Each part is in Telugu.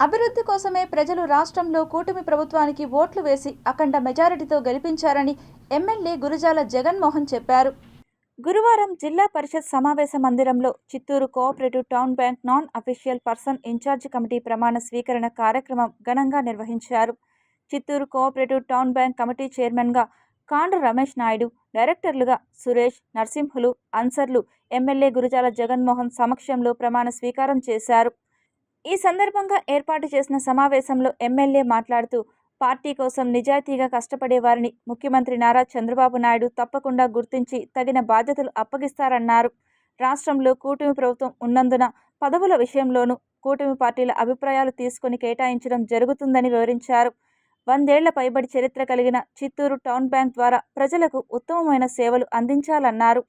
అభివృద్ధి కోసమే ప్రజలు రాష్ట్రంలో కూటమి ప్రభుత్వానికి ఓట్లు వేసి అఖండ మెజారిటీతో గెలిపించారని ఎమ్మెల్యే గురుజాల జగన్మోహన్ చెప్పారు. గురువారం జిల్లా పరిషత్ సమావేశ మందిరంలో Chittoor cooperative town bank non official person incharge committee ప్రమాణ స్వీకరణ కార్యక్రమం ఘనంగా నిర్వహించారు. Chittoor cooperative town bank committee చైర్మన్గా కాండ్ర రమేష్ నాయుడు డైరెక్టర్లుగా సురేష్ నరసింహులు అన్సర్లు ఎమ్మెల్యే గురుజాల జగన్మోహన్ సమక్షంలో ప్రమాణ స్వీకారం చేశారు. ఈ సందర్భంగా ఏర్పాటు చేసిన సమావేశంలో ఎమ్మెల్యే మాట్లాడుతూ పార్టీ కోసం నిజాయితీగా కష్టపడే వారిని ముఖ్యమంత్రి నారా చంద్రబాబు నాయుడు తప్పకుండా గుర్తించి తగిన బాధ్యతలు అప్పగిస్తారన్నారు. రాష్ట్రంలో కూటమి ప్రభుత్వం ఉన్నందున పదవుల విషయంలోనూ కూటమి పార్టీల అభిప్రాయాలు తీసుకుని కేటాయించడం జరుగుతుందని వివరించారు. వందేళ్ళ పైబడి చరిత్ర కలిగిన చిత్తూరు టౌన్ బ్యాంక్ ద్వారా ప్రజలకు ఉత్తమమైన సేవలు అందించాలన్నారు.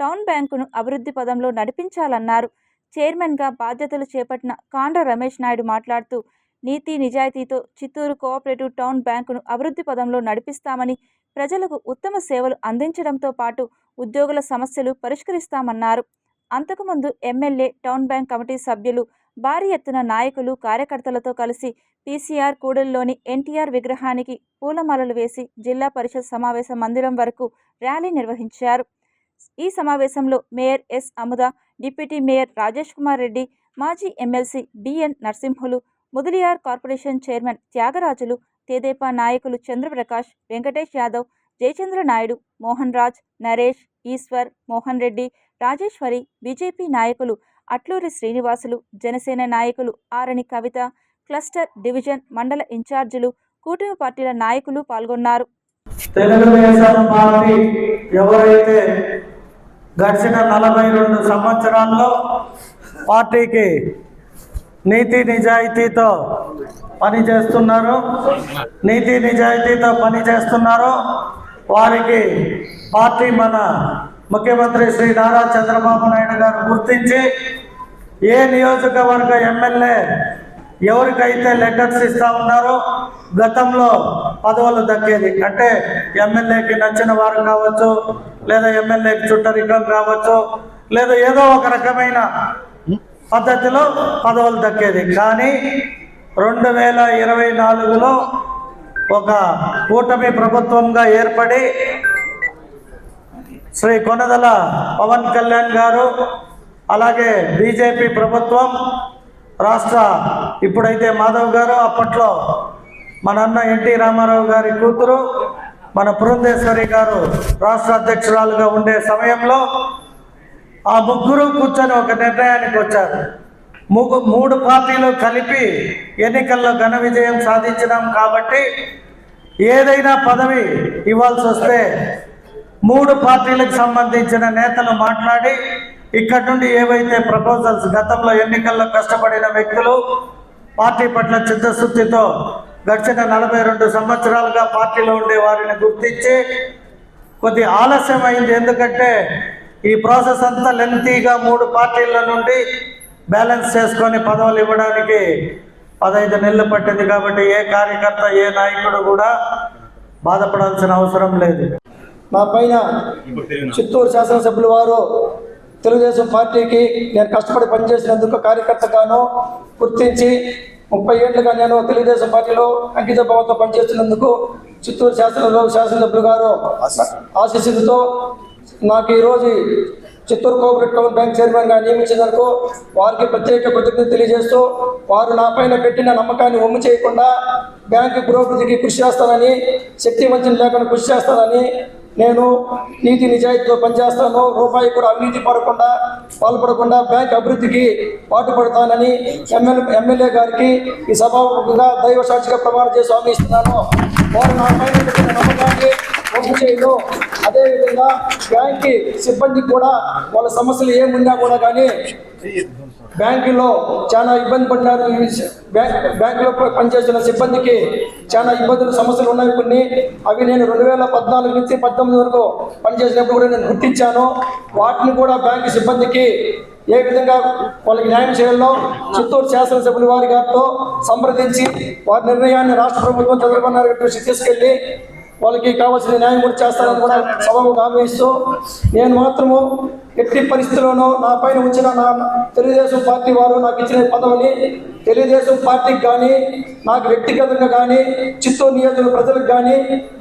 టౌన్ బ్యాంకును అభివృద్ధి పదంలో నడిపించాలన్నారు. చైర్మన్గా బాధ్యతలు చేపట్టిన కాండ్ర రమేష్ నాయుడు మాట్లాడుతూ నీతి నిజాయితీతో చిత్తూరు కోఆపరేటివ్ టౌన్ బ్యాంకును అభివృద్ధి పదంలో నడిపిస్తామని ప్రజలకు ఉత్తమ సేవలు అందించడంతో పాటు ఉద్యోగుల సమస్యలు పరిష్కరిస్తామన్నారు. అంతకుముందు ఎమ్మెల్యే టౌన్ బ్యాంక్ కమిటీ సభ్యులు భారీ ఎత్తున నాయకులు కార్యకర్తలతో కలిసి పీసీఆర్ కూడలిలోని ఎన్టీఆర్ విగ్రహానికి పూలమాలలు వేసి జిల్లా పరిషత్ సమావేశ మందిరం వరకు ర్యాలీ నిర్వహించారు. ఈ సమావేశంలో mayor S Amuda deputy mayor Rajesh Kumar Reddy మాజీ MLC BN Narasimhulu Mudaliar corporation chairman Thyagarajulu Tedepa నాయకులు చంద్రప్రకాష్ వెంకటేష్ యాదవ్ జయచంద్ర నాయుడు మోహన్ రాజ్ నరేష్ ఈశ్వర్ మోహన్ రెడ్డి రాజేశ్వరి బీజేపీ నాయకులు అట్లూరి శ్రీనివాసులు జనసేన నాయకులు ఆరణి కవిత క్లస్టర్ డివిజన్ మండల ఇన్ఛార్జీలు కూటమి పార్టీల నాయకులు పాల్గొన్నారు. తెలుగుదేశం పార్టీ ఎవరైతే గడిచిన నలభై రెండు సంవత్సరాల్లో పార్టీకి నీతి నిజాయితీతో పనిచేస్తున్నారు. నీతి నిజాయితీతో పనిచేస్తున్నారు. వారికి పార్టీ మన ముఖ్యమంత్రి శ్రీ నారా చంద్రబాబు నాయుడు గారు గుర్తించి ఏ నియోజకవర్గ ఎమ్మెల్యే ఎవరికైతే లెటర్స్ ఇస్తా ఉన్నారో గతంలో పదవులు దక్కేది. అంటే ఎమ్మెల్యేకి నచ్చిన వారు కావచ్చు లేదా ఎమ్మెల్యేకి చుట్టరికం కావచ్చు లేదా ఏదో ఒక రకమైన పద్ధతిలో పదవులు దక్కేది. కానీ రెండు వేల ఇరవై నాలుగులో ఒక కూటమి ప్రభుత్వంగా ఏర్పడి శ్రీ కొనదల పవన్ కళ్యాణ్ గారు అలాగే బీజేపీ ప్రభుత్వం రాష్ట్ర ఇప్పుడైతే మాధవ్ గారు అప్పట్లో మన అన్న ఎన్టీ రామారావు గారి కూతురు మన పురంధేశ్వరి గారు రాష్ట్ర అధ్యక్షురాలుగా ఉండే సమయంలో ఆ ముగ్గురు కూర్చొని ఒక నిర్ణయానికి వచ్చారు. ముగ్గు మూడు పార్టీలు కలిపి ఎన్నికల్లో ఘన విజయం సాధించినాం కాబట్టి ఏదైనా పదవి ఇవ్వాల్సి వస్తే మూడు పార్టీలకు సంబంధించిన నేతలు మాట్లాడి ఇక్కడ నుండి ఏవైతే ప్రపోజల్స్ గతంలో ఎన్నికల్లో కష్టపడిన వ్యక్తులు పార్టీ పట్ల చిత్తశుద్ధితో గడిచిన నలభై రెండు సంవత్సరాలుగా పార్టీలో ఉండే వారిని గుర్తించి కొద్ది ఆలస్యం అయింది ఎందుకంటే ఈ ప్రాసెస్ అంతా లెంతీగా మూడు పార్టీల నుండి బ్యాలెన్స్ చేసుకొని పదవులు ఇవ్వడానికి పదహైదు నెలలు పట్టింది కాబట్టి ఏ కార్యకర్త ఏ నాయకుడు కూడా బాధపడాల్సిన అవసరం లేదు. నా పైన చిత్తూరు శాసనసభ్యులు వారు తెలుగుదేశం పార్టీకి నేను కష్టపడి పనిచేసినందుకు కార్యకర్తగాను గుర్తించి ముప్పై ఏళ్ళుగా నేను తెలుగుదేశం పార్టీలో అంకిత భావంతో పనిచేస్తున్నందుకు చిత్తూరు శాసనసభ శాసనసభ్యులు గారు ఆశీస్సులతో నాకు ఈరోజు చిత్తూరు కోఆపరేటివ్ టౌన్ బ్యాంక్ చైర్మన్గా నియమించినందుకు వారికి ప్రత్యేక కృతజ్ఞత తెలియజేస్తూ వారు నా పైన పెట్టిన నమ్మకాన్ని ఒమ్ము చేయకుండా బ్యాంకు పురోభివృద్ధికి కృషి చేస్తానని శక్తి వంచన లేకుండా కృషి చేస్తానని నేను నీతి నిజాయితీతో పనిచేస్తాను. రూపాయి కూడా అవినీతి పడకుండా పాల్పడకుండా బ్యాంక్ అభివృద్ధికి పాటుపడతానని ఎమ్మెల్యే ఎమ్మెల్యే గారికి ఈ సభాముఖంగా దైవ సాక్షిగా ప్రమాణం చేసి హామీ ఇస్తున్నాను. వారు నా నమ్మకాన్ని ఒప్పు చేయను. అదేవిధంగా బ్యాంక్ సిబ్బందికి కూడా వాళ్ళ సమస్యలు ఏమున్నా కూడా కానీ బ్యాంకులో చాలా ఇబ్బంది పడినారు బ్యాంకులో పనిచేస్తున్న సిబ్బందికి చాలా ఇబ్బందులు సమస్యలు ఉన్నాయి కొన్ని. అవి నేను రెండు వేల పద్నాలుగు నుంచి పద్దెనిమిది వరకు పనిచేసినప్పుడు కూడా నేను గుర్తించాను. వాటిని కూడా బ్యాంకు సిబ్బందికి ఏ విధంగా వాళ్ళకి న్యాయం చేయాలో చిత్తూరు శాసనసభ్యులు వారి గారితో సంప్రదించి వారి నిర్ణయాన్ని రాష్ట్ర ప్రభుత్వం చంద్రబాబు నాయుడు గారి తీసుకెళ్ళి వాళ్ళకి కావాల్సిన న్యాయం కూడా చేస్తానని కూడా సభకు హామీ ఇస్తూ నేను మాత్రము ఎట్టి పరిస్థితుల్లోనూ నా పైన వచ్చిన నా తెలుగుదేశం పార్టీ వారు నాకు ఇచ్చిన పదవిని తెలుగుదేశం పార్టీకి కానీ నాకు వ్యక్తిగతంగా కానీ చిత్తూరు నియోజక ప్రజలకు కానీ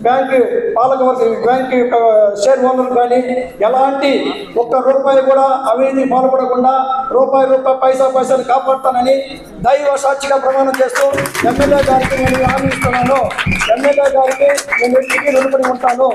బ్యాంకు పాలక బ్యాంకు యొక్క షేర్ హోల్డర్లకు కానీ ఎలాంటి ఒక్క రూపాయి కూడా అవినీతి పాల్పడకుండా రూపాయి రూపాయి పైసా పైసలు కాపాడుతానని దైవ సాక్షిగా ప్రమాణం చేస్తూ ఎమ్మెల్యే గారికి నేను హామీ ఇస్తున్నాను. ఎమ్మెల్యే గారికి నేను ఎట్టికి రుణపడి ఉంటాను.